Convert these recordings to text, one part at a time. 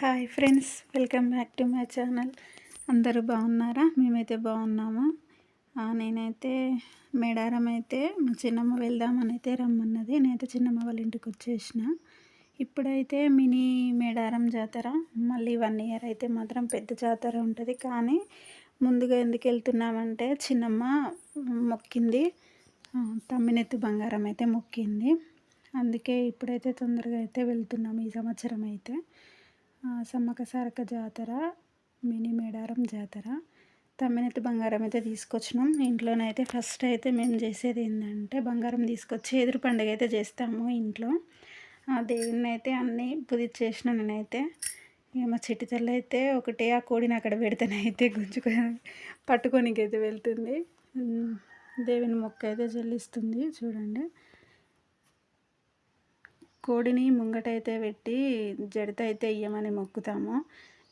Hi friends welcome back to my channel. అందరూ బాగున్నారా? మేమైతే బాగున్నాము. నేనైతే మేడారం అయితే మా చిన్నమ్మ వెళ్దామని అయితే రమ్మన్నది. నేనైతే చిన్నమ్మ వాళ్ళ ఇంటికి వచ్చేసిన. ఇప్పుడైతే మినీ మేడారం జాతర. మళ్ళీ వన్ ఇయర్ అయితే మాత్రం పెద్ద జాతర ఉంటుంది. కానీ ముందుగా ఎందుకు వెళ్తున్నామంటే చిన్నమ్మ మొక్కింది. తమ్మినెత్తు తమ్మినెత్తి బంగారం అయితే మొక్కింది. అందుకే ఇప్పుడైతే తొందరగా అయితే వెళ్తున్నాం ఈ సంవత్సరం అయితే. సమ్మక సారక జాతర మినీ మేడారం జాతర. తమ్మినెత్తి బంగారం అయితే తీసుకొచ్చినాం. ఇంట్లోనైతే ఫస్ట్ అయితే మేము చేసేది ఏంటంటే బంగారం తీసుకొచ్చి ఎదురు పండుగ అయితే చేస్తాము ఇంట్లో. ఆ దేవుడిని అయితే అన్నీ పుదిచ్చేసిన నేనైతే. ఇక మా చెట్టు తల్లి అయితే ఒకటే ఆ కోడిని అక్కడ పెడితేనైతే గుంజుకొని పట్టుకోనికి అయితే వెళ్తుంది. దేవుని మొక్క అయితే చెల్లిస్తుంది చూడండి. కోడిని ముంగటైతే పెట్టి జడితైతే అయితే ఇయ్యమని మొక్కుతాము.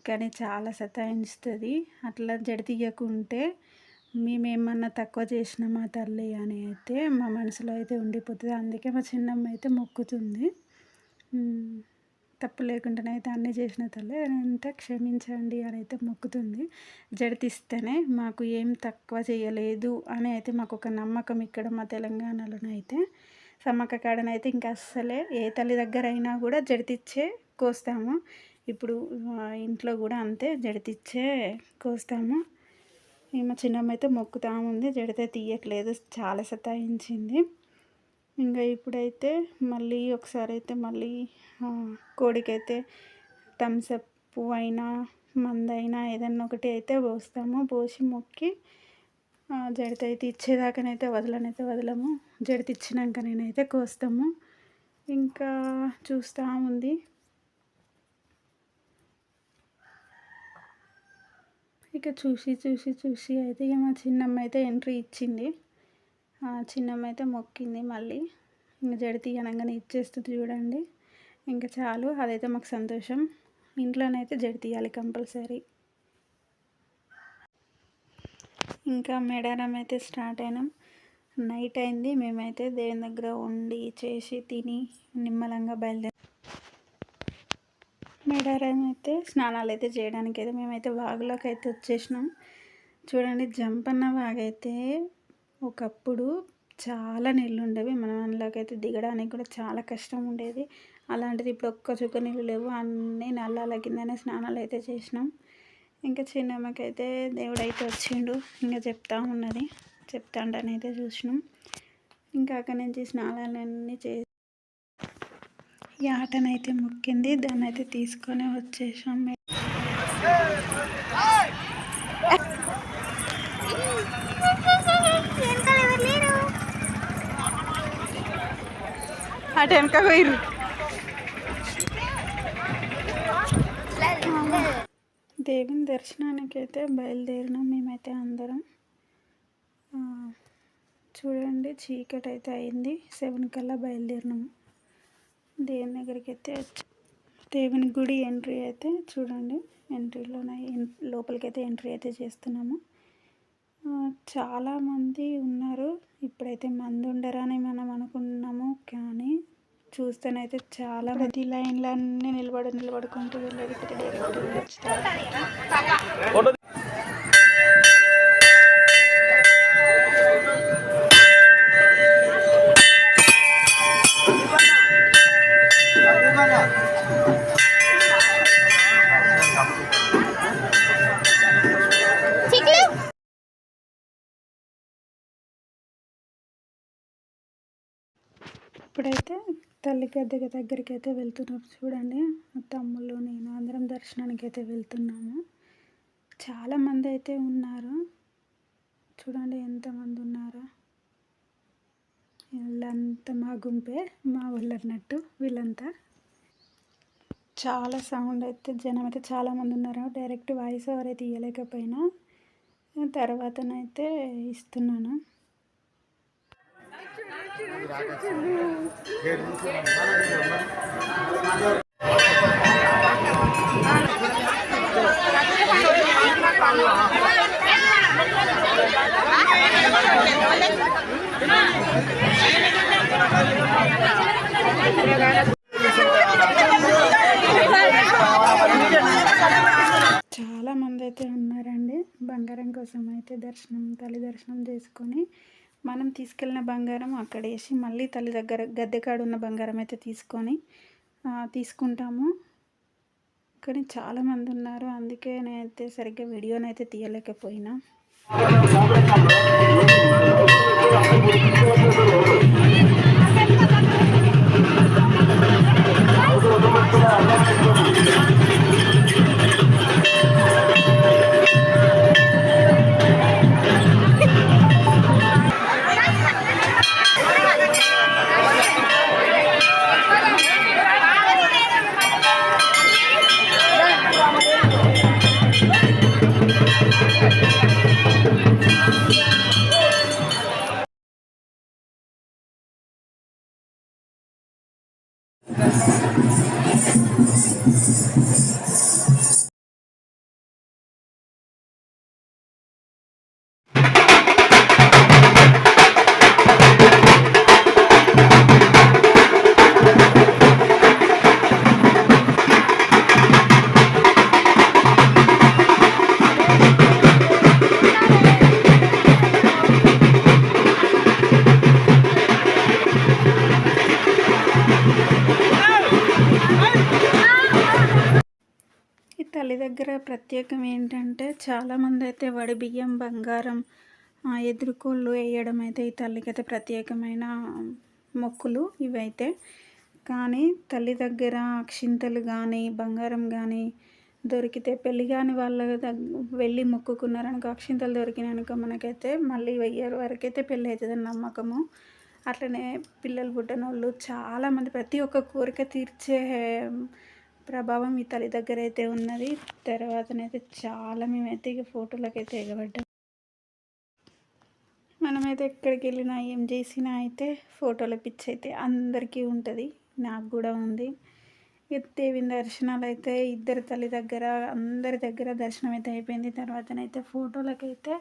కానీ చాలా సతాయించుతుంది. అట్లా జడితీయకుంటే మేమేమన్నా తక్కువ చేసినామా తల్లి అని అయితే మా మనసులో అయితే ఉండిపోతుంది. అందుకే మా చిన్నమ్మ అయితే మొక్కుతుంది. తప్పు తప్పు లేకుండానైతే అన్నీ చేసిన తల్లి అంతా క్షమించండి అని అయితే మొక్కుతుంది. జడితిస్తేనే మాకు ఏం తక్కువ చేయలేదు అని అయితే మాకు ఒక నమ్మకం ఇక్కడ మా తెలంగాణలోనైతే. సమ్మక్క కాడనైతే ఇంకా అస్సలే. ఏ తల్లి దగ్గర అయినా కూడా జడితిచ్చే కోస్తాము. ఇప్పుడు ఇంట్లో కూడా అంతే జడితిచ్చే కోస్తాము. ఈ మా చిన్నమ్మ అయితే మొక్కుతా ఉంది. జడితే తీయట్లేదు. చాలా సతాయించింది. ఇంకా ఇప్పుడైతే మళ్ళీ ఒకసారి అయితే మళ్ళీ కోడికైతే థమ్సప్ అయినా మందైనా ఏదన్నా ఒకటి అయితే పోస్తాము. పోసి మొక్కి జడిత అయితే ఇచ్చేదాకానైతే వదలనైతే వదలము. జడిత ఇచ్చినాక నేనైతే కోస్తాము. ఇంకా చూస్తూ ఉంది. ఇక చూసి చూసి చూసి అయితే ఇక మా చిన్నమ్మ అయితే ఎంట్రీ ఇచ్చింది. చిన్నమ్మ అయితే మొక్కింది మళ్ళీ. ఇంకా జడి తీయనంగానే ఇచ్చేస్తుంది చూడండి. ఇంకా చాలు అదైతే మాకు సంతోషం. ఇంట్లోనైతే జడి తీయాలి కంపల్సరీ. ఇంకా మేడారం అయితే స్టార్ట్ అయినాం. నైట్ అయింది. మేమైతే దేవుని దగ్గర ఉండి చేసి తిని నిమ్మలంగా బయలుదేరి మేడారం అయితే స్నానాలు అయితే చేయడానికి అయితే మేమైతే వాగులోకి అయితే వచ్చేసినాం. చూడండి జంపన్న వాగైతే ఒకప్పుడు చాలా నీళ్ళు ఉండేవి. మన అందులోకైతే దిగడానికి కూడా చాలా కష్టం ఉండేది. అలాంటిది ఇప్పుడు ఒక్క చుక్క నీళ్ళు లేవు. అన్నీ నల్లాల కిందనే స్నానాలు అయితే చేసినాం. ఇంకా చిన్నమ్మకైతే దేవుడు అయితే వచ్చిండు. ఇంకా చెప్తా ఉన్నది. చెప్తాండని అయితే చూసినాం. ఇంకా అక్కడి నుంచి స్నానాలన్నీ చేసి ఈ ఆటనైతే మొక్కింది. దాన్ని అయితే తీసుకొని వచ్చేసాం. మేము అటు వెనక పోయిరు దేవుని దర్శనానికి అయితే బయలుదేరినాం మేమైతే అందరం. చూడండి చీకటి అయితే అయింది. సెవెన్ కల్లా బయలుదేరినాము దేవుని దగ్గరికి అయితే దేవుని గుడి ఎంట్రీ అయితే చూడండి ఎంట్రీలోనే లోపలికి అయితే ఎంట్రీ అయితే చేస్తున్నాము. చాలామంది ఉన్నారు. ఇప్పుడైతే మంది ఉండరని మనం అనుకున్నాము కానీ చూస్తేనైతే చాలా ప్రతి లైన్లో అన్నీ నిలబడి నిలబడుకుంటూ వెళ్ళేది డైరెక్ట్ వెళ్ళొచ్చుతారు ఇప్పుడైతే తల్లి గద్దె దగ్గరికి అయితే వెళ్తున్నాం. చూడండి మా తమ్ముళ్ళు నేను అందరం దర్శనానికి అయితే వెళ్తున్నాము చాలామంది అయితే ఉన్నారు. చూడండి ఎంతమంది ఉన్నారో. వీళ్ళంతా మా గుంపే మా వాళ్ళు అన్నట్టు వీళ్ళంతా. చాలా సౌండ్ అయితే జనం అయితే చాలామంది ఉన్నారు. డైరెక్ట్ వాయిస్ ఎవరైతే ఇవ్వలేకపోయినా తర్వాతనైతే ఇస్తున్నాను. చాలా మంది అయితే ఉన్నారండి. బంగారం కోసం అయితే దర్శనం తల్లి దర్శనం చేసుకొని మనం తీసుకెళ్ళిన బంగారం అక్కడేసి మళ్ళీ తల్లి దగ్గర గద్దె కాడ ఉన్న బంగారం అయితే తీసుకొని తీసుకుంటాము. కానీ చాలామంది ఉన్నారు. అందుకే నేనైతే సరిగ్గా వీడియోనైతే తీయలేకపోయినా. ఈ తల్లి దగ్గర ప్రత్యేకం ఏంటంటే చాలామంది అయితే వడి బియ్యం బంగారం ఎదురుకోళ్ళు వేయడం అయితే ఈ తల్లికి అయితే ప్రత్యేకమైన మొక్కులు ఇవైతే. కానీ తల్లి దగ్గర అక్షింతలు కానీ బంగారం కానీ దొరికితే పెళ్ళి కాని వాళ్ళ వెళ్ళి మొక్కుకున్నారనుకో అక్షింతలు దొరికినాయనుకో మనకైతే మళ్ళీ వెయ్యరు వరకైతే పెళ్ళి అవుతుందని నమ్మకము. అట్లనే పిల్లలు పుట్టిన వాళ్ళు చాలామంది ప్రతి ఒక్క కోరిక తీర్చే ప్రభావం ఈ తల్లి దగ్గర అయితే ఉన్నది. తర్వాతనైతే చాలా మేమైతే ఇక ఫోటోలకు అయితే ఎగబడ్డాం. మనమైతే ఎక్కడికి వెళ్ళినా ఏం చేసినా అయితే ఫోటోల పిచ్చి అయితే అందరికీ ఉంటుంది. నాకు కూడా ఉంది. ఇక దర్శనాలు అయితే ఇద్దరు తల్లి దగ్గర అందరి దగ్గర దర్శనం అయితే అయిపోయింది. తర్వాతనైతే ఫోటోలకైతే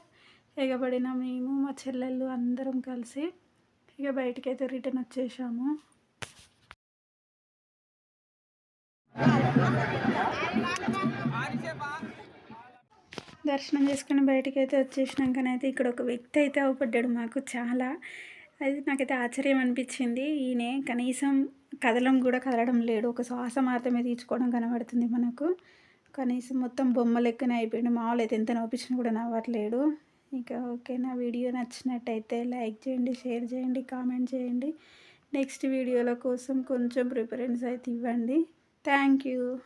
ఎగబడిన మేము మా చెల్లెళ్ళు అందరం కలిసి ఇక బయటకైతే రిటర్న్ వచ్చేసాము. దర్శనం చేసుకుని బయటికి అయితే వచ్చేసినాకనైతే ఇక్కడ ఒక వ్యక్తి అయితే అవపడ్డాడు మాకు చాలా. అది నాకైతే ఆశ్చర్యం అనిపించింది ఈయనే. కనీసం కదలం కూడా కదలడం లేడు ఒక శ్వాస మాత్రమే తీర్చుకోవడం కనబడుతుంది మనకు. కనీసం మొత్తం బొమ్మ లెక్కన అయిపోయింది. మామూలు అయితే ఎంత నవ్వించినా కూడా నవ్వట్లేడు ఇంకా ఓకే నా వీడియో నచ్చినట్టయితే లైక్ చేయండి షేర్ చేయండి కామెంట్ చేయండి. నెక్స్ట్ వీడియోల కోసం కొంచెం ప్రిఫరెన్స్ అయితే ఇవ్వండి. Thank you.